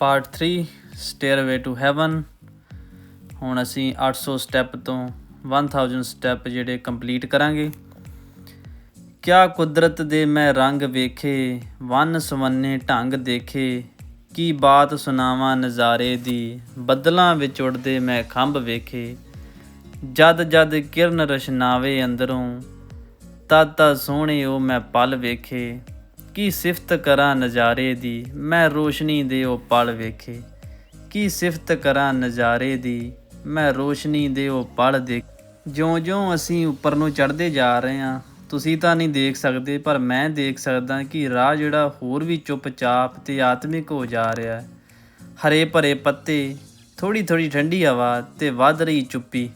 Part 3 ਸਟੇਅਰਵੇ to Heaven ਹੁਣ ਅਸੀਂ 800 step ਤੋਂ 1000 ਸਟੈਪ ਜਿਹੜੇ ਕੰਪਲੀਟ ਕਰਾਂਗੇ। ਕਿਆ ਕੁਦਰਤ ਦੇ ਮੈਂ ਰੰਗ ਵੇਖੇ, ਵਨ ਸਵੰਨੇ ਢੰਗ ਦੇਖੇ, ਕੀ ਬਾਤ ਸੁਣਾਵਾਂ ਨਜ਼ਾਰੇ ਦੀ, ਬੱਦਲਾਂ ਵਿੱਚ ਉੜਦੇ ਮੈਂ ਖੰਭ ਵੇਖੇ। ਜਦ ਜਦ ਕਿਰਨ ਰਸ਼ਨਾਵੇ ਅੰਦਰੋਂ, ਤਦ ਤਦ ਸੋਹਣੇ ਉਹ ਮੈਂ ਪਲ ਵੇਖੇ। ਕੀ ਸਿਫਤ ਕਰਾਂ ਨਜ਼ਾਰੇ ਦੀ? ਮੈਂ ਰੋਸ਼ਨੀ ਦੇ ਉਹ ਪਲ ਵੇਖੇ। ਕੀ ਸਿਫਤ ਕਰਾਂ ਨਜ਼ਾਰੇ ਦੀ? ਮੈਂ ਰੋਸ਼ਨੀ ਦੇ ਉਹ ਪਲ ਦੇਖ। ਜਿਉਂ-ਜਿਉਂ ਅਸੀਂ ਉੱਪਰ ਨੂੰ ਚੜ੍ਹਦੇ ਜਾ ਰਹੇ ਹਾਂ, ਤੁਸੀਂ ਤਾਂ ਨਹੀਂ ਦੇਖ ਸਕਦੇ, ਪਰ ਮੈਂ ਦੇਖ ਸਕਦਾ ਕਿ ਰਾਹ ਜਿਹੜਾ ਹੋਰ ਵੀ ਚੁੱਪਚਾਪ ਤੇ ਆਤਮਿਕ ਹੋ ਜਾ ਰਿਹਾ ਹੈ। ਹਰੇ ਭਰੇ ਪੱਤੇ ਥੋੜੀ ਥੋੜੀ ਠੰਡੀ ਹਵਾ ਤੇ ਵੱਧ ਰਹੀ ਚੁੱਪੀ।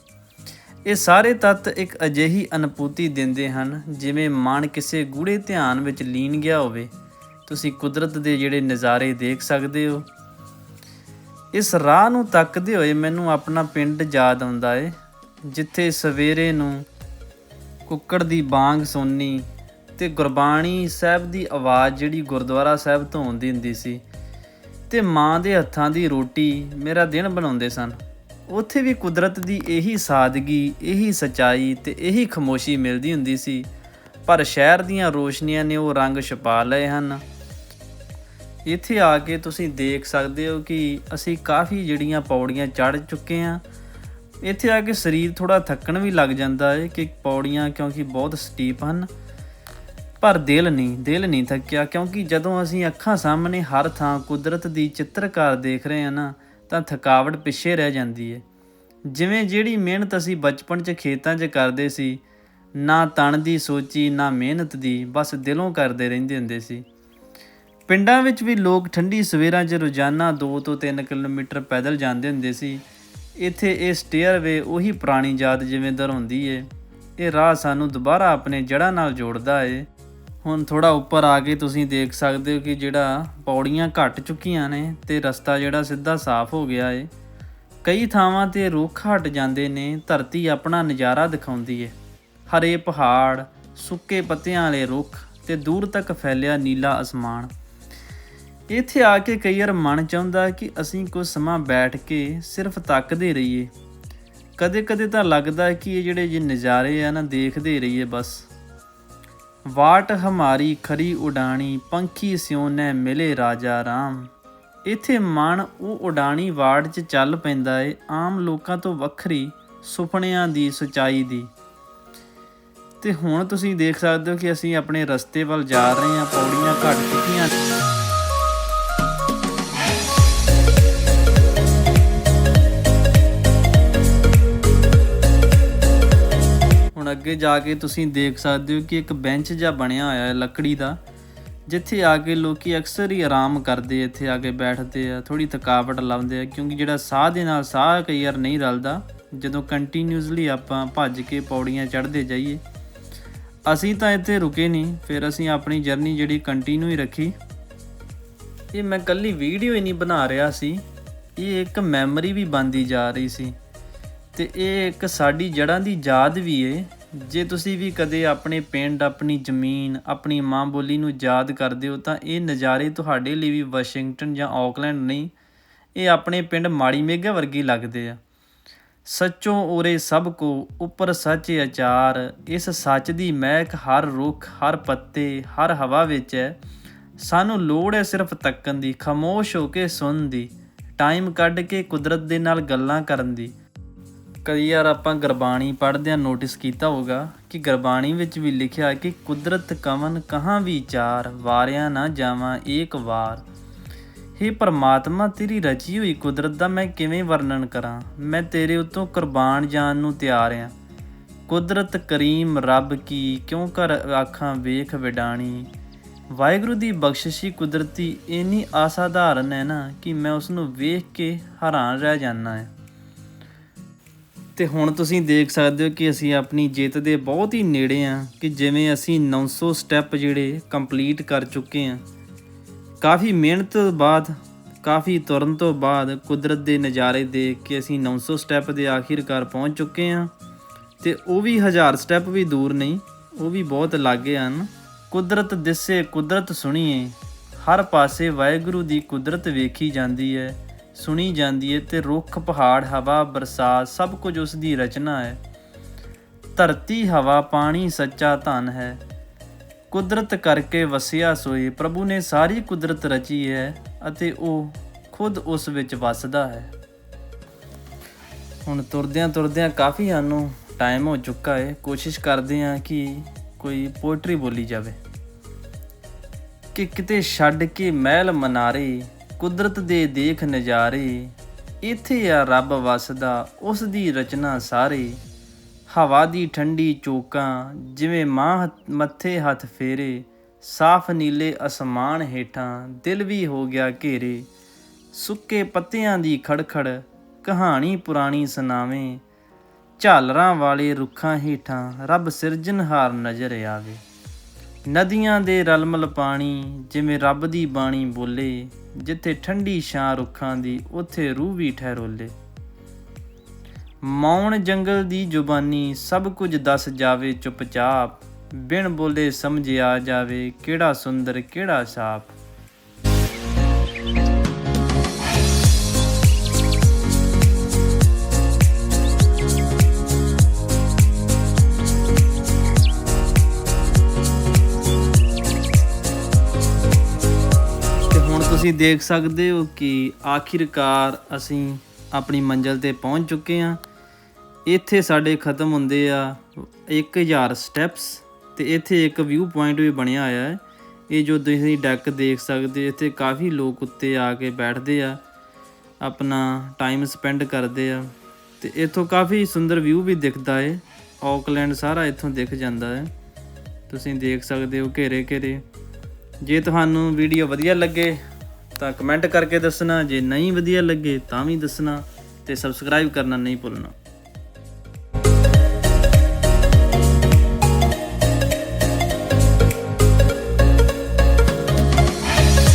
ਇਹ ਸਾਰੇ ਤੱਤ ਇੱਕ ਅਜਿਹੀ ਅਨੁਭੂਤੀ ਦਿੰਦੇ ਹਨ ਜਿਵੇਂ ਮਨ ਕਿਸੇ ਗੂੜੇ ਧਿਆਨ ਵਿੱਚ ਲੀਨ ਗਿਆ ਹੋਵੇ। ਤੁਸੀਂ ਕੁਦਰਤ ਦੇ ਜਿਹੜੇ ਨਜ਼ਾਰੇ ਦੇਖ ਸਕਦੇ ਹੋ। ਇਸ ਰਾਹ ਨੂੰ ਤੱਕਦੇ ਹੋਏ ਮੈਨੂੰ ਆਪਣਾ ਪਿੰਡ ਯਾਦ ਆਉਂਦਾ ਏ, ਜਿੱਥੇ ਸਵੇਰੇ ਨੂੰ ਕੁੱਕੜ ਦੀ ਬਾਂਗ ਸੁਣਨੀ ਤੇ ਗੁਰਬਾਣੀ ਸਾਹਿਬ ਦੀ ਆਵਾਜ਼ ਜਿਹੜੀ ਗੁਰਦੁਆਰਾ ਸਾਹਿਬ ਤੋਂ ਆਉਂਦੀ ਹੁੰਦੀ ਸੀ ਤੇ ਮਾਂ ਦੇ ਹੱਥਾਂ ਦੀ ਰੋਟੀ ਮੇਰਾ ਦਿਨ ਬਣਾਉਂਦੇ ਸਨ। ਉੱਥੇ ਵੀ ਕੁਦਰਤ ਦੀ ਇਹੀ ਸਾਦਗੀ, ਇਹੀ ਸਚਾਈ ਤੇ ਇਹੀ ਖਮੋਸ਼ੀ ਮਿਲਦੀ ਹੁੰਦੀ ਸੀ। ਪਰ ਸ਼ਹਿਰ ਦੀਆਂ ਰੋਸ਼ਨੀਆਂ ਨੇ ਉਹ ਰੰਗ ਛਪਾ ਲਏ ਹਨ। ਇੱਥੇ ਆ ਕੇ ਤੁਸੀਂ ਦੇਖ ਸਕਦੇ ਹੋ ਕਿ ਅਸੀਂ ਕਾਫੀ ਜਿਹੜੀਆਂ ਪੌੜੀਆਂ ਚੜ੍ਹ ਚੁੱਕੇ ਹਾਂ। ਇੱਥੇ ਆ ਕੇ ਸਰੀਰ ਥੋੜਾ ਥੱਕਣ ਵੀ ਲੱਗ ਜਾਂਦਾ ਹੈ ਕਿ ਪੌੜੀਆਂ ਕਿਉਂਕਿ ਬਹੁਤ ਸਟੀਪ ਹਨ। ਪਰ ਦਿਲ ਨਹੀਂ ਦਿਲ ਨਹੀਂ ਥੱਕਿਆ ਕਿਉਂਕਿ ਜਦੋਂ ਅਸੀਂ ਅੱਖਾਂ ਸਾਹਮਣੇ ਹਰ ਥਾਂ ਕੁਦਰਤ ਦੀ ਚਿੱਤਰਕਾਰ ਦੇਖ ਰਹੇ ਹਾਂ ਨਾ ਤਾਂ ਥਕਾਵਟ ਪਿੱਛੇ ਰਹਿ ਜਾਂਦੀ ਹੈ ਜਿਵੇਂ ਜਿਹੜੀ ਮਿਹਨਤ ਅਸੀਂ ਬਚਪਨ 'ਚ ਖੇਤਾਂ 'ਚ ਕਰਦੇ ਸੀ, ਨਾ ਤਣ ਦੀ ਸੋਚੀ, ਨਾ ਮਿਹਨਤ ਦੀ, ਬਸ ਦਿਲੋਂ ਕਰਦੇ ਰਹਿੰਦੇ ਹੁੰਦੇ ਸੀ। ਪਿੰਡਾਂ ਵਿੱਚ ਵੀ ਲੋਕ ਠੰਡੀ ਸਵੇਰਾਂ 'ਚ ਰੋਜ਼ਾਨਾ 2 ਤੋਂ 3 ਕਿਲੋਮੀਟਰ ਪੈਦਲ ਜਾਂਦੇ ਹੁੰਦੇ ਸੀ। ਇੱਥੇ ਇਹ ਸਟੇਅਰਵੇ ਉਹੀ ਪੁਰਾਣੀ ਯਾਦ ਜਿਵੇਂ ਦਰਉਂਦੀ ਏ। ਇਹ ਰਾਹ ਸਾਨੂੰ ਦੁਬਾਰਾ ਆਪਣੇ ਜੜ੍ਹਾਂ ਨਾਲ ਜੋੜਦਾ ਏ। ਹੁਣ ਥੋੜਾ ਉੱਪਰ ਆ ਕੇ ਤੁਸੀਂ ਦੇਖ ਸਕਦੇ ਹੋ ਕਿ ਜਿਹੜਾ ਪੌੜੀਆਂ ਘਟ ਚੁੱਕੀਆਂ ਨੇ ਤੇ ਰਸਤਾ ਜਿਹੜਾ ਸਿੱਧਾ ਸਾਫ਼ ਹੋ ਗਿਆ ਏ। ਕਈ ਥਾਵਾਂ ਤੇ ਰੁੱਖ ਹਟ ਜਾਂਦੇ ਨੇ, ਧਰਤੀ ਆਪਣਾ ਨਜ਼ਾਰਾ ਦਿਖਾਉਂਦੀ ਏ। ਹਰੇ ਪਹਾੜ, ਸੁੱਕੇ ਪੱਤਿਆਂ ਵਾਲੇ ਰੁੱਖ ਤੇ ਦੂਰ ਤੱਕ ਫੈਲਿਆ ਨੀਲਾ ਅਸਮਾਨ। ਇੱਥੇ ਆ ਕੇ ਕਈ ਵਾਰ ਮਨ ਚਾਹੁੰਦਾ ਕਿ ਅਸੀਂ ਕੁਝ ਸਮਾਂ ਬੈਠ ਕੇ ਸਿਰਫ ਤੱਕਦੇ ਰਹੀਏ। ਕਦੇ-ਕਦੇ ਤਾਂ ਲੱਗਦਾ ਕਿ ਇਹ ਜਿਹੜੇ ਜੇ ਨਜ਼ਾਰੇ ਆ ਨਾ, ਦੇਖਦੇ ਰਹੀਏ ਬਸ। ਵਾਟ ਹਮਾਰੀ ਖਰੀ ਉਡਾਣੀ, ਪੰਖੀ ਸਿਉਨੇ ਮਿਲੇ ਰਾਜਾ ਰਾਮ। ਇੱਥੇ ਮਨ ਉਹ ਉਡਾਣੀ ਵਾੜ 'ਚ ਚੱਲ ਪੈਂਦਾ ਏ, ਆਮ ਲੋਕਾਂ ਤੋਂ ਵੱਖਰੀ ਸੁਪਨਿਆਂ ਦੀ ਸਚਾਈ ਦੀ। ਤੇ ਹੁਣ ਤੁਸੀਂ ਦੇਖ ਸਕਦੇ ਹੋ ਕਿ ਅਸੀਂ ਆਪਣੇ ਰਸਤੇ ਵੱਲ ਜਾ ਰਹੇ ਹਾਂ, ਪੌੜੀਆਂ ਘਟ ਚੁੱਕੀਆਂ। ਅੱਗੇ ਜਾ ਕੇ ਤੁਸੀਂ ਦੇਖ ਸਕਦੇ ਹੋ ਕਿ ਇੱਕ ਬੈਂਚ ਜਿਹਾ ਬਣਿਆ ਹੋਇਆ ਹੈ ਲੱਕੜੀ ਦਾ, ਜਿੱਥੇ ਆ ਕੇ ਲੋਕੀ ਅਕਸਰ ਹੀ ਆਰਾਮ ਕਰਦੇ ਇੱਥੇ ਆ ਕੇ ਬੈਠਦੇ ਆ ਥੋੜੀ ਥਕਾਵਟ ਲਾਉਂਦੇ ਆ, ਕਿਉਂਕਿ ਜਿਹੜਾ ਸਾਹ ਦੇ ਨਾਲ ਸਾਹ ਕਈ ਵਾਰ ਨਹੀਂ ਰਲਦਾ, ਜਦੋਂ ਕੰਟੀਨਿਊਸਲੀ ਆਪਾਂ ਭੱਜ ਕੇ ਪੌੜੀਆਂ ਚੜ੍ਹਦੇ ਜਾਈਏ। ਅਸੀਂ ਤਾਂ ਇੱਥੇ ਰੁਕੇ ਨਹੀਂ, ਫਿਰ ਅਸੀਂ ਆਪਣੀ ਜਰਨੀ ਜਿਹੜੀ ਕੰਟੀਨਿਊ ਹੀ ਰੱਖੀ। ਇਹ ਮੈਂ ਕੱਲੀ ਵੀਡੀਓ ਹੀ ਨਹੀਂ ਬਣਾ ਰਿਹਾ ਸੀ, ਇਹ ਇੱਕ ਮੈਮਰੀ ਵੀ ਬਣਦੀ ਜਾ ਰਹੀ ਸੀ। ਤੇ ਇਹ ਇੱਕ ਸਾਡੀ ਜੜ੍ਹਾਂ ਦੀ ਯਾਦ ਵੀ ਏ। ਜੇ ਤੁਸੀਂ ਵੀ ਕਦੇ ਆਪਣੇ ਪਿੰਡ, ਆਪਣੀ ਜ਼ਮੀਨ, ਆਪਣੀ ਮਾਂ ਬੋਲੀ ਨੂੰ ਯਾਦ ਕਰਦੇ ਹੋ, ਤਾਂ ਇਹ ਨਜ਼ਾਰੇ ਤੁਹਾਡੇ ਲਈ ਵੀ ਵਾਸ਼ਿੰਗਟਨ ਜਾਂ ਆਕਲੈਂਡ ਨਹੀਂ, ਇਹ ਆਪਣੇ ਪਿੰਡ ਮਾੜੀ ਮੇਗਾ ਵਰਗੀ ਲੱਗਦੇ ਆ। ਸੱਚੋਂ ਉਰੇ ਸਭ ਕੋ ਉੱਪਰ ਸੱਚ ਅਚਾਰ ਇਸ ਸੱਚ ਦੀ ਮਹਿਕ ਹਰ ਰੁੱਖ, ਹਰ ਪੱਤੇ, ਹਰ ਹਵਾ ਵਿੱਚ ਹੈ। ਸਾਨੂੰ ਲੋੜ ਹੈ ਸਿਰਫ ਤੱਕਣ ਦੀ, ਖਾਮੋਸ਼ ਹੋ ਕੇ ਸੁਣਨ ਦੀ ਟਾਈਮ ਕੱਢ ਕੇ ਕੁਦਰਤ ਦੇ ਨਾਲ ਗੱਲਾਂ ਕਰਨ ਦੀ। ਕਈ ਵਾਰ ਆਪਾਂ ਗੁਰਬਾਣੀ ਪੜ੍ਹਦਿਆਂ ਨੋਟਿਸ ਕੀਤਾ ਹੋਗਾ ਕਿ ਗੁਰਬਾਣੀ ਵਿੱਚ ਵੀ ਲਿਖਿਆ ਕਿ ਕੁਦਰਤ ਕਵਨ ਕਹਾਂ ਵਿਚਾਰ ਵਾਰਿਆ ਨਾ ਜਾਵਾਂ ਏਕ ਵਾਰ। ਹੇ ਪਰਮਾਤਮਾ, ਤੇਰੀ ਰਚੀ ਹੋਈ ਕੁਦਰਤ ਦਾ ਮੈਂ ਕਿਵੇਂ ਵਰਣਨ ਕਰਾਂ? ਮੈਂ ਤੇਰੇ ਉਤੋਂ ਕੁਰਬਾਨ ਜਾਣ ਨੂੰ ਤਿਆਰ ਆ ਕੁਦਰਤ ਕਰੀਮ ਰੱਬ ਕੀ, ਕਿਉਂ ਕਰ ਆਖਾਂ ਵੇਖ ਵਿਡਾਣੀ? ਵਾਹਿਗੁਰੂ ਦੀ ਬਖਸ਼ਿਸ਼ੀ ਕੁਦਰਤੀ, ਇੰਨੀ ਅਸਾਧਾਰਨ ਹੈ ਨਾ ਕਿ ਮੈਂ ਉਸ ਨੂੰ ਵੇਖ ਕੇ ਹੈਰਾਨ ਰਹਿ ਜਾਂਦਾ ਹਾਂ। ਤੇ ਹੁਣ ਤੁਸੀਂ ਦੇਖ ਸਕਦੇ ਹੋ ਕਿ ਅਸੀਂ ਆਪਣੀ ਜਿੱਤ ਦੇ ਬਹੁਤ ਹੀ ਨੇੜੇ ਆ ਕਿ ਜਿਵੇਂ ਅਸੀਂ 900 ਸਟੈਪ ਜਿਹੜੇ ਕੰਪਲੀਟ ਕਰ ਚੁੱਕੇ ਆ ਕਾਫੀ ਮਿਹਨਤ ਤੋਂ ਬਾਅਦ, ਕਾਫੀ ਤੁਰਨ ਤੋਂ ਬਾਅਦ, ਕੁਦਰਤ ਦੇ ਨਜ਼ਾਰੇ ਦੇਖ ਕੇ ਅਸੀਂ 900 ਸਟੈਪ ਦੇ ਆਖਿਰਕਾਰ ਪਹੁੰਚ ਚੁੱਕੇ ਆ ਤੇ ਉਹ ਵੀ ਹਜ਼ਾਰ ਸਟੈਪ ਵੀ ਦੂਰ ਨਹੀਂ, ਉਹ ਵੀ ਬਹੁਤ ਲਾਗੇ ਹਨ। ਕੁਦਰਤ ਦਿਸੇ ਕੁਦਰਤ ਸੁਣੀਏ, ਹਰ ਪਾਸੇ ਵਾਹਿਗੁਰੂ ਦੀ ਕੁਦਰਤ ਵੇਖੀ ਜਾਂਦੀ ਹੈ। ਸੁਣੀ ਜਾਂਦੀ ਹੈ ਤੇ ਰੁੱਖ, ਪਹਾੜ, ਹਵਾ, ਬਰਸਾਤ, ਸਭ ਕੁਝ ਉਸ ਦੀ ਰਚਨਾ ਹੈ। ਧਰਤੀ, ਹਵਾ, ਪਾਣੀ, ਸੱਚਾ ਧਨ ਹੈ। ਕੁਦਰਤ ਕਰਕੇ ਵਸਿਆ ਸੋਈ ਪ੍ਰਭੂ ਨੇ ਸਾਰੀ ਕੁਦਰਤ ਰਚੀ ਹੈ ਅਤੇ ਉਹ ਖੁਦ ਉਸ ਵਿੱਚ ਵਸਦਾ ਹੈ। ਹੁਣ ਤੁਰਦਿਆਂ ਤੁਰਦਿਆਂ ਕਾਫੀ ਸਾਨੂੰ ਟਾਈਮ ਹੋ ਚੁੱਕਾ ਹੈ ਕੋਸ਼ਿਸ਼ ਕਰਦੇ ਹਾਂ ਕਿ ਕੋਈ ਪੋਇਟਰੀ ਬੋਲੀ ਜਾਵੇ। ਕਿ ਕਿਤੇ ਛੱਡ ਕੇ ਮਹਿਲ ਮਨਾਰੇ ਕੁਦਰਤ ਦੇ ਦੇਖ ਨਜ਼ਾਰੇ, ਇੱਥੇ ਆ ਰੱਬ ਵਸਦਾ ਉਸ ਦੀ ਰਚਨਾ ਸਾਰੇ। ਹਵਾ ਦੀ ਠੰਡੀ ਚੋਕਾਂ, ਜਿਵੇਂ ਮਾਂ ਹੱਥ- ਮੱਥੇ ਹੱਥ ਫੇਰੇ, ਸਾਫ਼ ਨੀਲੇ ਅਸਮਾਨ ਹੇਠਾਂ, ਦਿਲ ਵੀ ਹੋ ਗਿਆ ਘੇਰੇ। ਸੁੱਕੇ ਪੱਤਿਆਂ ਦੀ ਖੜਖੜ, ਕਹਾਣੀ ਪੁਰਾਣੀ ਸੁਣਾਵੇਂ। ਝਾਲਰਾਂ ਵਾਲੇ ਰੁੱਖਾਂ ਹੇਠਾਂ, ਰੱਬ ਸਿਰਜਣਹਾਰ ਨਜ਼ਰ ਆਵੇ। ਨਦੀਆਂ ਦੇ ਰਲਮਲ ਪਾਣੀ ਜਿਵੇਂ ਰੱਬ ਦੀ ਬਾਣੀ ਬੋਲੇ, ਜਿੱਥੇ ਠੰਡੀ ਛਾਂ ਰੁੱਖਾਂ ਦੀ, ਉੱਥੇ ਰੂਹ ਵੀ ਠਹਿਰੋਲੇ। ਮੌਨ ਜੰਗਲ ਦੀ ਜ਼ੁਬਾਨੀ ਸਭ ਕੁਝ ਦੱਸ ਜਾਵੇ ਚੁੱਪਚਾਪ, ਬਿਨ ਬੋਲੇ ਸਮਝ ਆ ਜਾਵੇ ਕਿਹੜਾ ਸੁੰਦਰ, ਕਿਹੜਾ ਸਾਪ ਤੁਸੀਂ ਦੇਖ ਸਕਦੇ ਹੋ ਕਿ ਆਖਿਰਕਾਰ ਅਸੀਂ ਆਪਣੀ ਮੰਜ਼ਿਲ ਤੇ ਪਹੁੰਚ ਚੁੱਕੇ ਹਾਂ। ਇੱਥੇ ਸਾਡੇ ਖਤਮ ਹੁੰਦੇ ਆ 1000 ਸਟੈਪਸ ਤੇ ਇੱਥੇ ਇੱਕ ਵਿਊ ਪੁਆਇੰਟ ਵੀ ਬਣਿਆ ਹੋਇਆ ਹੈ। ਇਹ ਜੋ ਤੁਸੀਂ ਡੈਕ ਦੇਖ ਸਕਦੇ ਇੱਥੇ ਕਾਫੀ ਲੋਕ ਉੱਤੇ ਆ ਕੇ ਬੈਠਦੇ ਆ, ਆਪਣਾ ਟਾਈਮ ਸਪੈਂਡ ਕਰਦੇ ਆ ਤੇ ਇੱਥੋਂ ਕਾਫੀ ਸੁੰਦਰ ਵਿਊ ਵੀ ਦਿਖਦਾ ਏ ਆਕਲੈਂਡ ਸਾਰਾ ਇੱਥੋਂ ਦਿਖ ਜਾਂਦਾ ਹੈ। ਤੁਸੀਂ ਦੇਖ ਸਕਦੇ ਹੋ ਘੇਰੇ ਘੇਰੇ ਜੇ ਤੁਹਾਨੂੰ ਵੀਡੀਓ ਵਧੀਆ ਲੱਗੇ ਤਾਂ ਕਮੈਂਟ ਕਰਕੇ ਦੱਸਣਾ, ਜੇ ਨਹੀਂ ਵਧੀਆ ਲੱਗੇ ਤਾਂ ਵੀ ਦੱਸਣਾ ਤੇ ਸਬਸਕ੍ਰਾਈਬ ਕਰਨਾ ਨਹੀਂ ਭੁੱਲਣਾ।